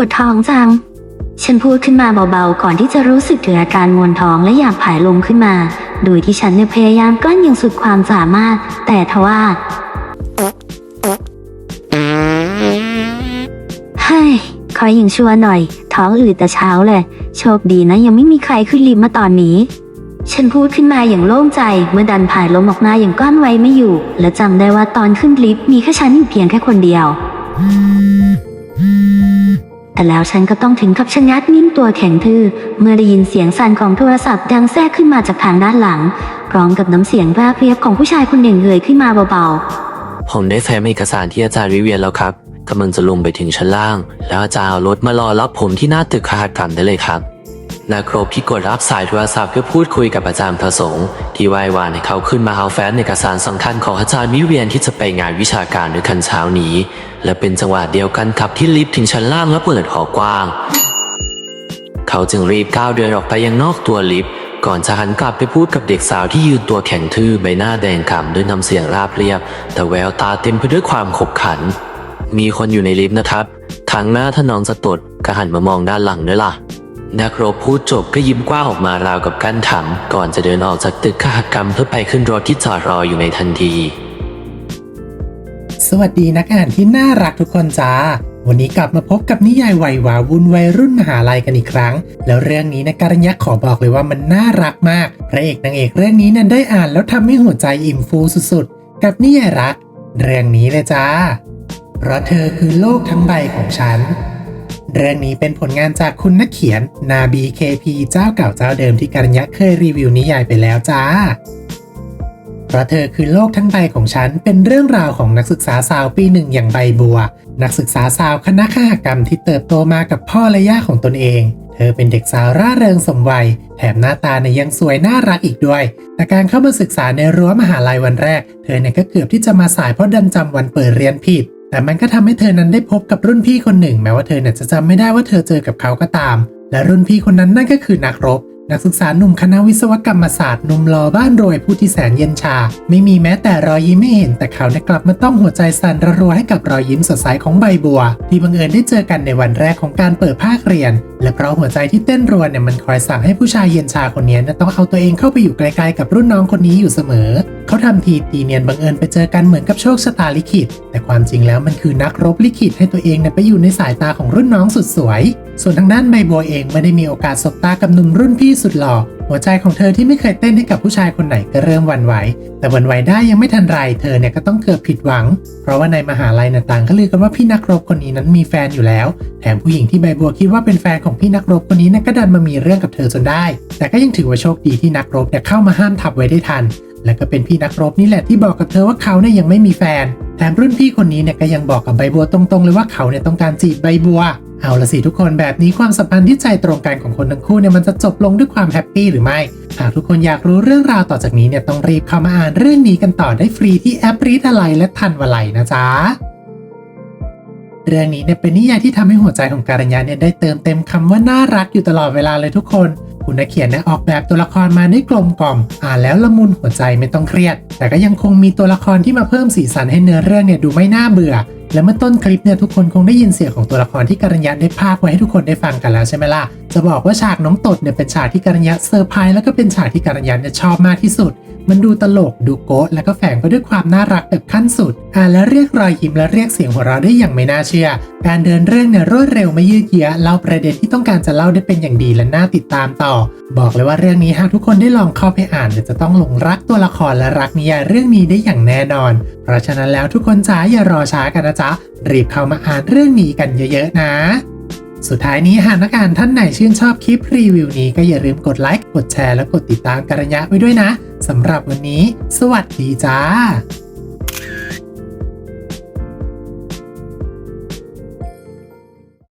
ปวดท้องจัง ฉันพูดขึ้นมาเบาๆ ก่อนที่จะรู้สึกถึงอาการมวนท้องและอยากผายลมขึ้นมา โดยที่ฉันเนี่ยพยายามกลั้นอย่างสุดความสามารถ แต่ทว่าเฮ้ยขออย่างชัวร์หน่อย ท้องอืดแต่เช้าเลย โชคดีนะยังไม่มีใครขึ้นลิฟต์มาตอนนี้ ฉันพูดขึ้นมาอย่างโล่งใจ เมื่อดันผายลมออกมาอย่างก้อนไว้ไม่อยู่ และจำได้ว่าตอนขึ้นลิฟต์มีแค่ฉันอยู่เพียงแค่คนเดียว แต่แล้วฉันก็ต้องถึงกับชะงักนิ่งตัวแข็งทื่อ เมื่อได้ยินเสียงสั่นของโทรศัพท์ดังแทรกขึ้นมาจากทางด้านหลัง พร้อมกับน้ำเสียงแวบเรียบของผู้ชายคนหนึ่งเอ่ยขึ้นมาเบาๆ ผมได้แฟ้มเอกสารที่อาจารย์วิเวียนแล้วครับกำลังจะลงไปถึงชั้นล่าง แล้วอาจารย์เอารถมารอรับผมที่หน้าตึกคหกรรมได้เลยครับ นาโครบที่กดรับสายโทรศัพท์เพื่อพูดคุยกับอาจารย์ประสงค์ที่ไหว้วานให้เขาขึ้นมาเอาแฟ้มเอกสารสำคัญของอาจารย์วิเวียนที่จะไปงานวิชาการด้วยกันเช้านี้ และเป็นจังหวะเดียวกันครับที่ลิฟต์ถึงชั้นล่างและเปิดหอกว้าง เขาจึงรีบก้าวเดินออกไปยังนอกตัวลิฟต์ก่อนจะหันกลับไปพูดกับเด็กสาวที่ยืนตัวแข็งทื่อใบหน้าแดงกล่ำด้วยน้ำเสียงราบเรียบ แต่แววตาเต็มไปด้วยความขบขัน มีคนอยู่ในลิฟต์นะครับทางหน้าถ้าน้องจะตดก็หันมามองด้านหลังด้วยล่ะ นักรบพูดจบก็ยิ้มกว้างออกมาราวกับกั้นถามก่อนจะเดินออกจากตึกขหกรรมเพื่อไปขึ้นรถที่จอดรออยู่ในทันที สวัสดีนักอ่านที่น่ารักทุกคนจ้า วันนี้กลับมาพบกับนิยายวัยวาวุ่นวัยรุ่นมหาลัยกันอีกครั้ง แล้วเรื่องนี้นะการยักขอบอกเลยว่ามันน่ารักมาก พระเอกนางเอกเรื่องนี้นั้นได้อ่านแล้วทำให้หัวใจอิ่มฟูสุดๆ กับนิยายรัก เรื่องนี้เลยจ้า เพราะเธอคือโลกทั้งใบของฉัน เรื่องนี้เป็นผลงานจากคุณนักเขียนนาบีเคพีเจ้าเก่าเจ้าเดิมที่การยักษ์เคยรีวิวนิยายไปแล้วจ้าเพราะเธอคือโลกทั้งใบของฉัน เป็นเรื่องราวของนักศึกษาสาวปีหนึ่งอย่างใบบัว นักศึกษาสาวคณะขหกรรมที่เติบโตมากับพ่อและย่าของตนเอง เธอเป็นเด็กสาวร่าเริงสมวัย แถมหน้าตาเนี่ยยังสวยน่ารักอีกด้วย แต่การเข้ามาศึกษาในรั้วมหาลัยวันแรก เธอเนี่ยก็เกือบที่จะมาสายเพราะดันจำวันเปิดเรียนผิด แต่มันก็ทำให้เธอนั้นได้พบกับรุ่นพี่คนหนึ่ง แม้ว่าเธอเนี่ยจะจำไม่ได้ว่าเธอเจอกับเขาก็ตาม และรุ่นพี่คนนั้นนั่นก็คือนักรบ นักศึกษาหนุ่มคณะวิศวกรรมศาสตร์หนุ่มหล่อบ้านรวยผู้ที่แสนเย็นชา ไม่มีแม้แต่รอยยิ้มไม่เห็นแต่เขาได้กลับมาต้องหัวใจสั่นระรัวให้กับรอยยิ้มสดใสของใบบัว ที่บังเอิญได้เจอกันในวันแรกของการเปิดภาคเรียน และเพราะหัวใจที่เต้นรัวเนี่ยมันคอยสั่งให้ผู้ชายเย็นชาคนนี้นต้องเอาตัวเองเข้าไปอยู่ไกลๆกับรุ่นน้องคนนี้อยู่เสมอ เขาทำทีตีเนียนบังเอิญไปเจอกันเหมือนกับโชคชะตาลิขิต แต่ความจริงแล้วมันคือนักรบลิขิตให้ตัวเองเนี่ยไปอยู่ในสายตาของรุ่นน้องสุดสวย ส่วนทางด้านใบบัวเองไม่ได้มีโอกาสสบตากับหนุ่มรุ่นพี่สุดหล่อหัวใจของเธอที่ไม่เคยเต้นให้กับผู้ชายคนไหนก็เริ่มวันไหว แต่หวั่นไหวได้ยังไม่ทันไร เธอเนี่ยก็ต้องเกือบผิดหวัง เพราะว่าในมหาลัยน่ะต่างก็ลือกันว่าพี่นักรบคนนี้นั้นมีแฟนอยู่แล้ว แถมผู้หญิงที่ใบบัวคิดว่าเป็นแฟนของพี่นักรบคนนี้น่ะก็ดันมามีเรื่องกับเธอจนได้ แต่ก็ยังถือว่าโชคดีที่นักรบเนี่ยเข้ามาห้ามทับไว้ได้ทัน และก็เป็นพี่นักรบนี่แหละที่บอกกับเธอว่าเขาเนี่ยยังไม่มีแฟน แถมรุ่นพี่คนนี้เนี่ยก็ยังบอกกับใบบัวตรงๆ เลยว่าเขาเนี่ยต้องการจีบใบบัว เอาละสิทุกคนแบบนี้ความสัมพันธ์ที่ใจตรงกันของคนทั้งคู่เนี่ยมันจะจบลงด้วยความแฮปปี้หรือไม่ หากทุกคนอยากรู้เรื่องราวต่อจากนี้เนี่ยต้องรีบเข้ามาอ่านเรื่องนี้กันต่อได้ฟรีที่แอปรีดอะไรและทันวลัยนะจ๊ะเรื่องนี้เนี่ยเป็นนิยายที่ทำให้หัวใจของการัญญาเนี่ยได้เติมเต็มคำว่าน่ารักอยู่ตลอดเวลาเลยทุกคน คุณนักเขียนเนี่ยออกแบบตัวละครมาได้กลมกล่อม อ่านแล้วละมุนหัวใจไม่ต้องเครียด แต่ก็ยังคงมีตัวละครที่มาเพิ่มสีสันให้เนื้อเรื่องเนี่ยดูไม่น่าเบื่อ และเมื่อต้นคลิปเนี่ยทุกคนคงได้ยินเสียงของตัวละครที่การัญญาได้พากไว้ให้ทุกคนได้ฟังกันแล้วใช่ไหมล่ะจะบอกว่าฉากน้องตดเนี่ยเป็นฉากที่การัญญาเซอร์ไพรส์แล้วก็เป็นฉากที่การัญญาเนี่ยชอบมากที่สุด มันดูตลกดูโก๊ะและก็แฝงไปด้วยความน่ารักแบบขั้นสุด อ่านแล้วเรียกรอยยิ้มและเรียกเสียงหัวเราะได้อย่างไม่น่าเชื่อ การเดินเรื่องเนี่ยรวดเร็วไม่ยืดเยื้อเล่าประเด็นที่ต้องการจะเล่าได้เป็นอย่างดีและน่าติดตามต่อ บอกเลยว่าเรื่องนี้หากทุกคนได้ลองเข้าไปอ่านจะต้องหลงรักตัวละครและรักนิยายเรื่องนี้ได้อย่างแน่นอน เพราะฉะนั้นแล้วทุกคนจ๋าอย่ารอช้ากันนะจ๊ะรีบเข้ามาอ่านเรื่องนี้กันเยอะๆนะ สุดท้ายนี้หากนักอ่านท่านไหนชื่นชอบคลิปรีวิวนี้ก็อย่าลืมกดไลค์ กดแชร์ และกดติดตามการะยะไว้ด้วยนะสำหรับวันนี้ สวัสดีจ้า